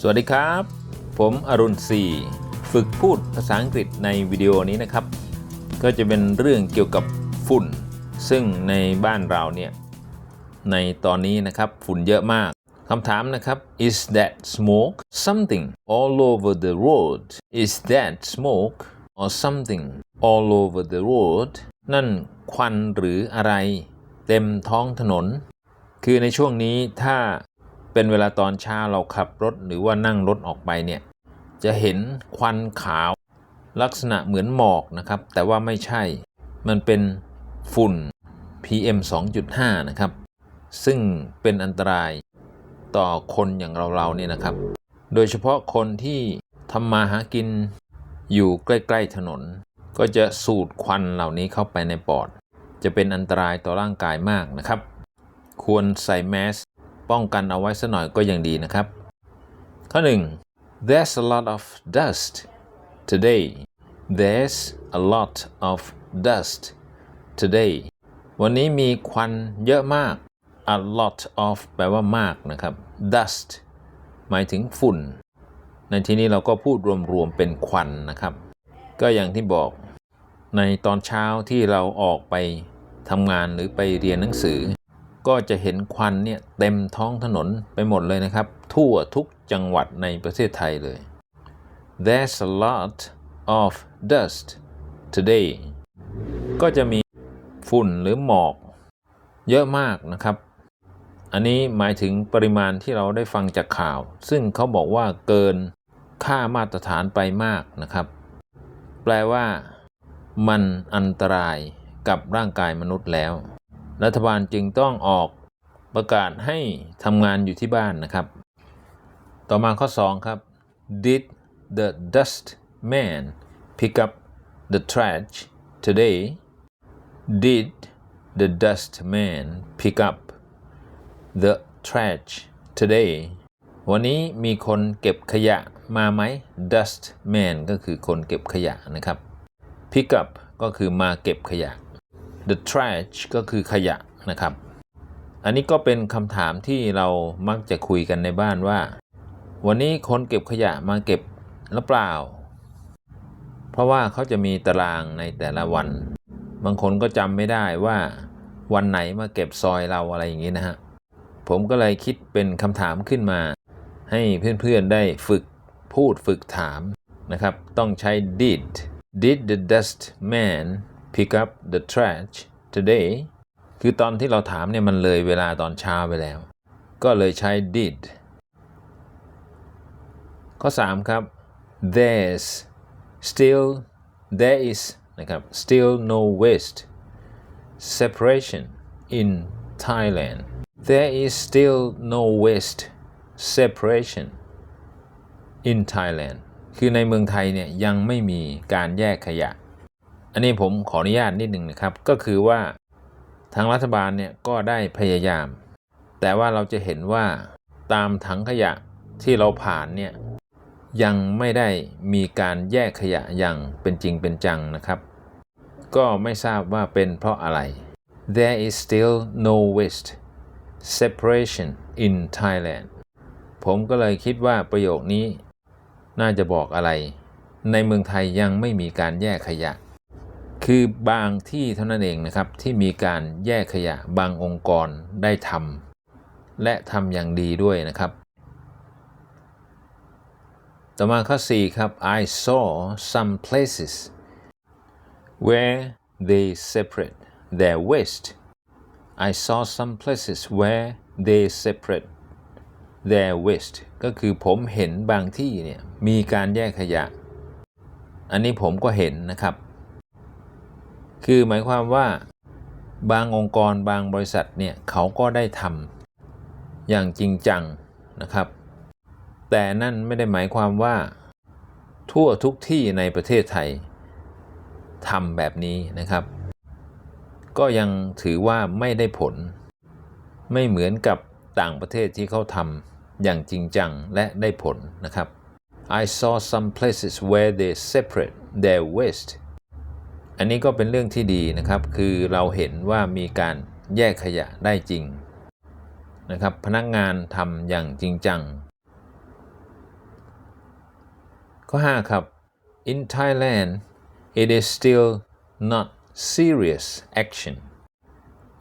สวัสดีครับ ผมอรุณศรีฝึกพูดภาษาอังกฤษในวิดีโอนี้นะครับ ก็จะเป็นเรื่องเกี่ยวกับฝุ่น ซึ่งในบ้านเราเนี่ย ในตอนนี้นะครับฝุ่นเยอะมากคำถามนะครับ is that smoke something all over the road is that smoke or something all over the road นั่นควันหรืออะไร เต็มท้องถนน คือในช่วงนี้ถ้า เป็นเวลาตอนเช้าเราขับรถหรือว่านั่งรถออกไปเนี่ยจะเห็นควันขาว ลักษณะเหมือนหมอกนะครับ แต่ว่าไม่ใช่ มันเป็นฝุ่น PM 2.5 นะครับ ซึ่งเป็นอันตรายต่อคนอย่างเราๆเนี่ยนะครับ โดยเฉพาะคนที่ทำมาหากินอยู่ใกล้ ๆถนน ก็จะสูดควันเหล่านี้เข้าไปในปอด จะเป็นอันตรายต่อร่างกายมากนะครับ ควรใส่แมส ป้องกันเอาไว้สัหน่อยก็ยังดีนะครับ ข้อ 1 There's a lot of dust today There's a lot of dust today วันนี้มีควันเยอะมาก a lot of แปลว่ามากนะครับ dust หมายถึงฝุ่น ในที่นี้เราก็พูดรวมๆเป็นควันนะครับ ก็อย่างที่บอกในตอนเช้าที่เราออกไปทำงานหรือไปเรียนหนังสือ ก็จะเห็นควันเนี่ยเต็มท้องถนนไปหมดเลยนะครับ ทั่วทุกจังหวัดในประเทศไทยเลย There's a lot of dust today ก็จะมีฝุ่นหรือหมอกเยอะมากนะครับ อันนี้หมายถึงปริมาณที่เราได้ฟังจากข่าว ซึ่งเขาบอกว่าเกินค่ามาตรฐานไปมากนะครับ แปลว่ามันอันตรายกับร่างกายมนุษย์แล้ว รัฐบาลจึงต้องออกประกาศให้ทำงานอยู่ที่บ้านนะครับ ต่อมาข้อ 2 ครับ Did the dust man pick up the trash today Did the dust man pick up the trash today วันนี้มีคนเก็บขยะมาไหม dust man ก็คือคนเก็บขยะนะครับ pick up ก็คือมาเก็บขยะ the trash ก็คือขยะนะครับ อันนี้ก็เป็นคำถามที่เรามักจะคุยกันในบ้านว่า วันนี้คนเก็บขยะมาเก็บหรือเปล่า เพราะว่าเขาจะมีตารางในแต่ละวัน บางคนก็จำไม่ได้ว่าวันไหนมาเก็บซอยเราอะไรอย่างนี้นะฮะ ผมก็เลยคิดเป็นคำถามขึ้นมา ให้เพื่อนๆได้ฝึกพูดฝึกถามนะครับ ต้องใช้ did did the dust man pick up the trash today คือตอนที่เราถามเนี่ยมันเลยเวลาตอนเช้าไปแล้ว ก็เลยใช้ did ข้อ 3 ครับ there's still there is นะครับ still no waste separation in Thailand there is still no waste separation in Thailand คือในเมืองไทยเนี่ยยังไม่มีการแยกขยะ อันนี้ผมขออนุญาตนิดหนึ่งนะครับ ก็คือว่าทางรัฐบาลเนี่ยก็ได้พยายาม แต่ว่าเราจะเห็นว่าตามถังขยะที่เราผ่านเนี่ยยังไม่ได้มีการแยกขยะอย่างเป็นจริงเป็นจังนะครับ ก็ไม่ทราบว่าเป็นเพราะอะไร There is still no waste separation in Thailand ผมก็เลยคิดว่าประโยคนี้น่าจะบอกอะไร ในเมืองไทยยังไม่มีการแยกขยะ คือบางที่เท่านั้นเองนะครับที่มีการแยกขยะบางองค์กรได้ทำและทำอย่างดีด้วยนะครับ ต่อมาข้อ 4 ครับ I saw some places where they separate their waste I saw some places where they separate their waste ก็คือผมเห็นบางที่เนี่ยมีการแยกขยะ อันนี้ผมก็เห็นนะครับ คือหมายความว่าบางองค์กรบางบริษัทเนี่ยเขาก็ได้ทำอย่างจริงจังนะครับ แต่นั่นไม่ได้หมายความว่า ทั่วทุกที่ในประเทศไทยทำแบบนี้นะครับ ก็ยังถือว่าไม่ได้ผล ไม่เหมือนกับต่างประเทศที่เขาทำอย่างจริงจังและได้ผลนะครับ I saw some places where they separate their waste อันนี้ก็เป็นเรื่องที่ดีนะครับ คือเราเห็นว่ามีการแยกขยะได้จริงนะครับ พนักงานทำอย่างจริงจัง ข้อ 5 ครับ in Thailand it is still not serious action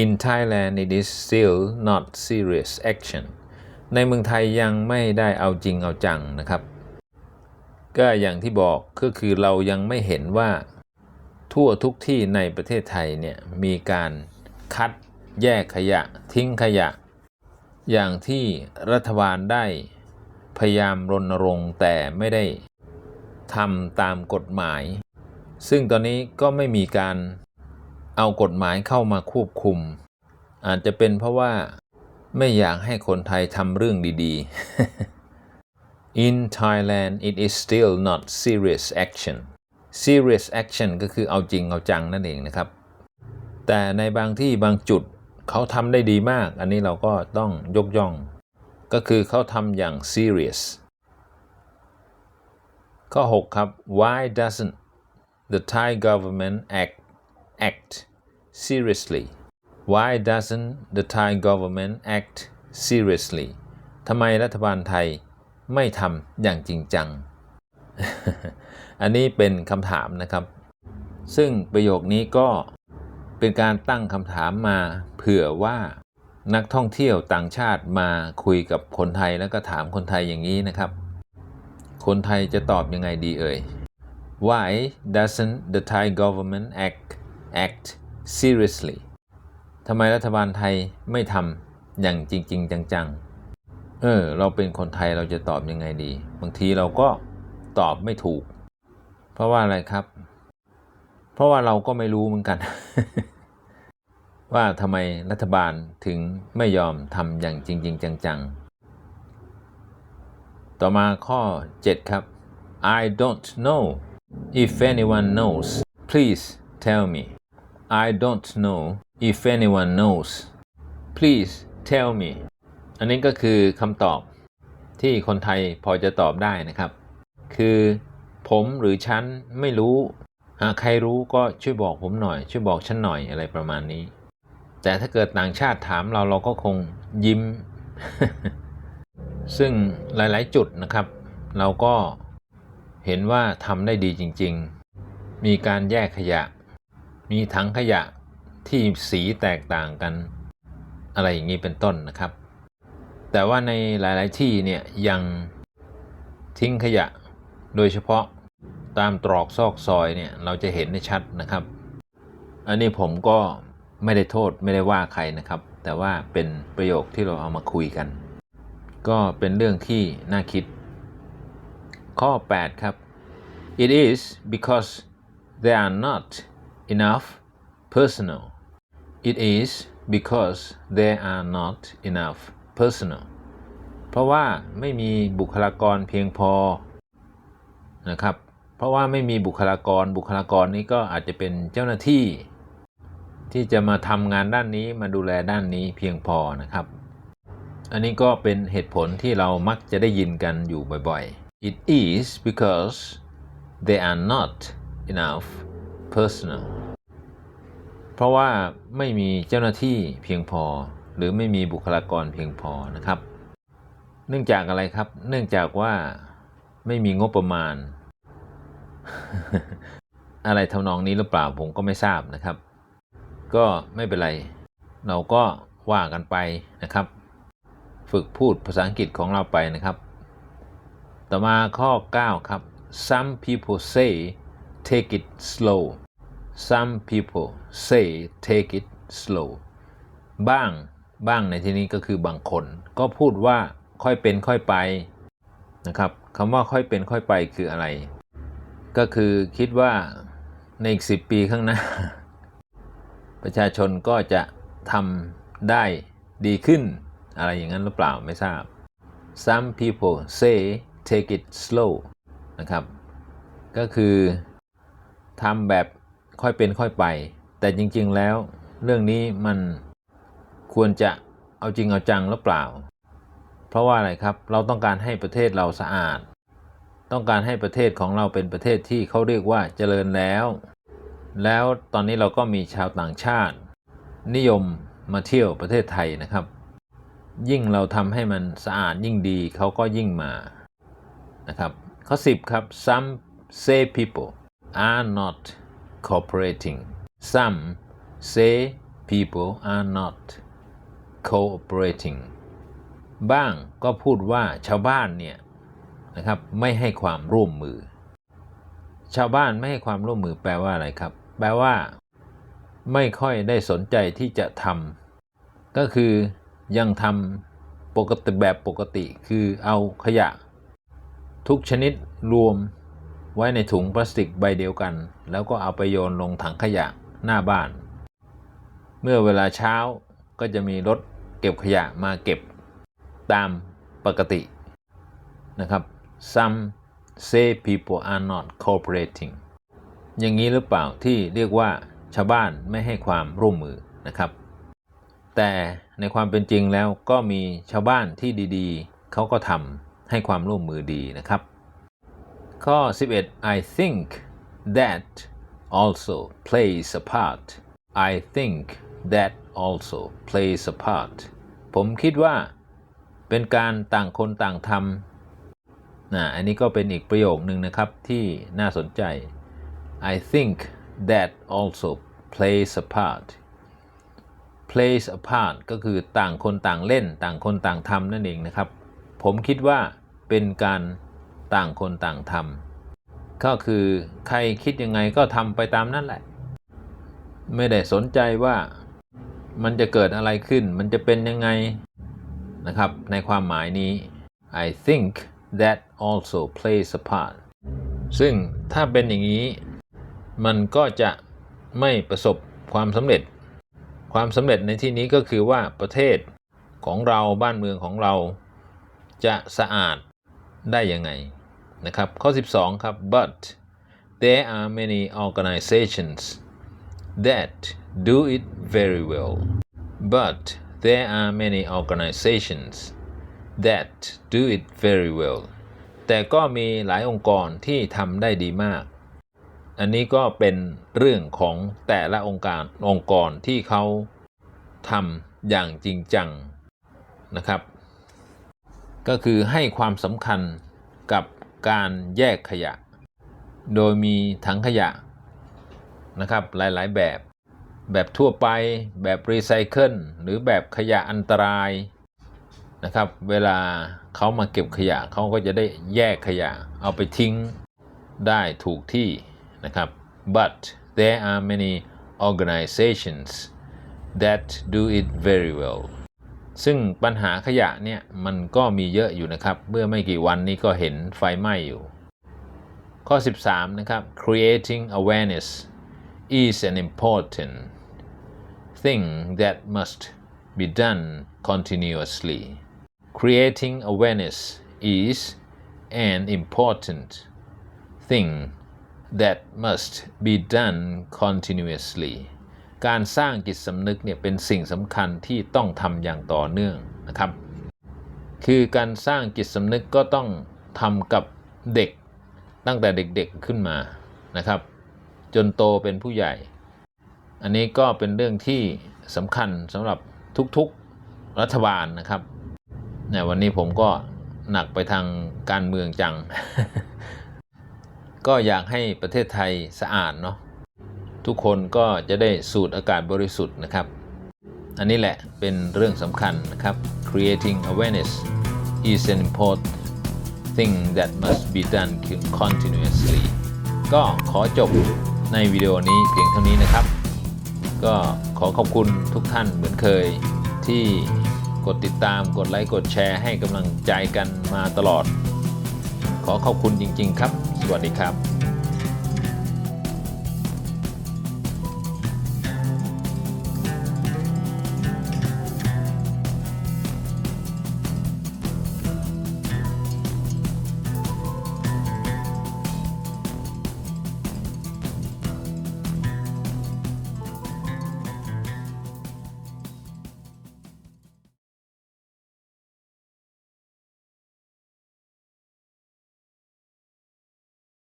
in Thailand it is still not serious action ในเมืองไทยยังไม่ได้เอาจริงเอาจังนะครับ ก็อย่างที่บอกก็คือเรายังไม่เห็นว่า ทั่วทุกที่ในประเทศไทยเนี่ยมีการคัดแยกขยะทิ้งขยะ อย่างที่รัฐบาลได้พยายามรณรงค์แต่ไม่ได้ทำตามกฎหมาย ซึ่งตอนนี้ก็ไม่มีการเอากฎหมายเข้ามาควบคุม อาจจะเป็นเพราะว่าไม่อยากให้คนไทยทำเรื่องดีๆ In Thailand it is still not serious action serious action ก็คือเอาจริงเอาจังนั่นเองนะครับ แต่ในบางที่บางจุดเขาทำได้ดีมาก อันนี้เราก็ต้องยกย่อง ก็คือเขาทำอย่าง serious ข้อ 6 ครับ why doesn't the Thai government act act seriously why doesn't the Thai government act seriously ทำไมรัฐบาลไทยไม่ทำอย่างจริงจัง อันนี้เป็นคำถามนะครับ ซึ่งประโยคนี้ก็เป็นการตั้งคำถามมาเผื่อว่านักท่องเที่ยวต่างชาติมาคุยกับคนไทยแล้วก็ถามคนไทยอย่างนี้นะครับ คนไทยจะตอบยังไงดีเอ่ย Why doesn't the Thai government act act seriously ทำไมรัฐบาลไทยไม่ทำอย่างจริง ๆ จังๆ เออ เราเป็นคนไทยเราจะตอบยังไงดี บางทีเราก็ตอบไม่ถูก เพราะว่าอะไรครับ เพราะว่าเราก็ไม่รู้เหมือนกัน ว่าทำไมรัฐบาลถึงไม่ยอมทำอย่างจริง ๆ จัง ๆ ต่อมาข้อ 7 ครับ I don't know if anyone knows please tell me I don't know if anyone knows please tell me อันนี้ก็คือคำตอบที่คนไทยพอจะตอบได้นะครับ คือ ผมหรือฉันไม่รู้ หากใครรู้ก็ช่วยบอกผมหน่อย ช่วยบอกฉันหน่อยอะไรประมาณนี้ แต่ถ้าเกิดต่างชาติถามเราเราก็คงยิ้ม ซึ่งหลาย ๆ จุดนะครับ เราก็เห็นว่าทำได้ดีจริง ๆ มีการแยกขยะ มีถังขยะที่สีแตกต่างกัน อะไรอย่างนี้เป็นต้นนะครับ แต่ว่าในหลาย ๆ ที่เนี่ยยังทิ้งขยะโดยเฉพาะ ตามตรอกซอกซอยเนี่ยเราจะเห็นได้ชัดนะครับ อันนี้ผมก็ไม่ได้โทษไม่ได้ว่าใครนะครับ แต่ว่าเป็นประโยคที่เราเอามาคุยกัน ก็เป็นเรื่องที่น่าคิด ข้อ 8 ครับ it is because there are not enough personnel it is because there are not enough personnel เพราะว่าไม่มีบุคลากรเพียงพอนะครับ เพราะว่าไม่มีบุคลากร บุคลากรนี้ก็อาจจะเป็นเจ้าหน้าที่ ที่จะมาทำงานด้านนี้มาดูแลด้านนี้เพียงพอนะครับ อันนี้ก็เป็นเหตุผลที่เรามักจะได้ยินกันอยู่บ่อยๆ it is because there are not enough personnel เพราะว่าไม่มีเจ้าหน้าที่เพียงพอ หรือไม่มีบุคลากรเพียงพอนะครับ เนื่องจากอะไรครับ เนื่องจากว่าไม่มีงบประมาณ อะไรทำนองนี้หรือเปล่าผมก็ไม่ทราบนะครับ ก็ไม่เป็นไร เราก็ว่ากันไปนะครับ ฝึกพูดภาษาอังกฤษของเราไปนะครับ ต่อมาข้อ 9 ครับ some people say take it slow some people say take it slow บ้างบ้างในที่นี้ก็คือบางคน ก็พูดว่าค่อยเป็นค่อยไปนะครับคำว่าค่อยเป็นค่อยไปคืออะไร ก็คือคิดว่าในอีกสิปีข้างหน้า ประชาชนก็จะทำได้ดีขึ้น อะไรอย่างนั้นหรือเปล่าไม่ทราบ some people say take it slow นะครับ ก็คือทำแบบค่อยเป็นค่อยไป แต่จริงๆแล้วเรื่องนี้มันควรจะเอาจริงเอาจังหรือเปล่า เพราะว่าอะไรครับ เราต้องการให้ประเทศเราสะอาด ต้องการให้ประเทศของเราเป็นประเทศที่เขาเรียกว่าเจริญแล้ว แล้วตอนนี้เราก็มีชาวต่างชาติ นิยมมาเที่ยวประเทศไทยนะครับ ยิ่งเราทำให้มันสะอาดยิ่งดีเขาก็ยิ่งมานะครับข้อ10 ครับ some say people are not cooperating some say people are not cooperating บ้างก็พูดว่าชาวบ้านเนี่ย นะครับไม่ให้ความร่วมมือ ชาวบ้านไม่ให้ความร่วมมือแปลว่าอะไรครับ แปลว่า ไม่ค่อยได้สนใจที่จะทำก็คือยังทำปกติแบบปกติ คือเอาขยะ ทุกชนิดรวมไว้ในถุงพลาสติกใบเดียวกัน แล้วก็เอาไปโยนลงถังขยะหน้าบ้าน เมื่อเวลาเช้าก็จะมีรถเก็บขยะมาเก็บตามปกตินะครับ some say people are not cooperating อย่างนี้หรือเปล่าที่เรียกว่าชาวบ้านไม่ให้ความร่วมมือนะครับ แต่ในความเป็นจริงแล้วก็มีชาวบ้านที่ดีๆ เขาก็ทำให้ความร่วมมือดีนะครับ ข้อ 11 I think that also plays a part I think that also plays a part ผมคิดว่าเป็นการต่างคนต่างทำ นะอันนี้ก็เป็นอีกประโยคหนึ่งนะครับที่น่าสนใจ I think that also plays a part plays a part ก็คือต่างคนต่างเล่นต่างคนต่างทำนั่นเองนะครับ ผมคิดว่าเป็นการต่างคนต่างทำก็คือใครคิดยังไงก็ทำไปตามนั่นแหละ ไม่ได้สนใจว่ามันจะเกิดอะไรขึ้น มันจะเป็นยังไงนะครับ ในความหมายนี้ I think that also plays a part ซึ่งถ้าเป็นอย่างนี้ มันก็จะไม่ประสบความสำเร็จ ความสำเร็จในที่นี้ก็คือว่าประเทศของเราบ้านเมืองของเราจะสะอาดได้ยังไงนะครับข้อ 12 ครับ but there are many organizations that do it very well but there are many organizations that do it very well แต่ก็มีหลายองค์กรที่ทำได้ดีมาก อันนี้ก็เป็นเรื่องของแต่ละองค์การองค์กรที่เขาทำอย่างจริงจังนะครับ ก็คือให้ความสำคัญกับการแยกขยะ โดยมีถังขยะนะครับหลายๆแบบ แบบทั่วไปแบบรีไซเคิลหรือแบบขยะอันตราย นะครับ เวลาเขามาเก็บขยะเขาก็จะได้แยกขยะ เอาไปทิ้งได้ถูกที่นะครับ but there are many organizations that do it very well ซึ่งปัญหาขยะเนี่ยมันก็มีเยอะอยู่นะครับ เมื่อไม่กี่วันนี้ก็เห็นไฟไหม้อยู่ ข้อ 13 นะครับ creating awareness is an important thing that must be done continuously creating awareness is an important thing that must be done continuously การสร้างจิตสำนึกเนี่ยเป็นสิ่งสำคัญที่ต้องทำอย่างต่อเนื่องนะครับ คือการสร้างจิตสำนึกก็ต้องทำกับเด็กตั้งแต่เด็กๆขึ้นมานะครับ จนโตเป็นผู้ใหญ่ อันนี้ก็เป็นเรื่องที่สำคัญสำหรับทุกๆรัฐบาลนะครับ นี่ยวันนี้ผมก็หนักไปทางการเมืองจัง ก็อยากให้ประเทศไทยสะอาดเนาะทุกคนก็จะได้สูดอากาศบริสุทธิ์นะครับ อันนี้แหละเป็นเรื่องสำคัญนะครับ creating awareness is an important thing that must be done continuously ก็ขอจบในวิดีโอนี้เพียงเท่านี้นะครับ ก็ขอขอบคุณทุกท่านเหมือนเคยที่ กดติดตามกดไลค์กดแชร์ให้กำลังใจกันมาตลอด ขอขอบคุณจริง ๆ ครับ สวัสดีครับ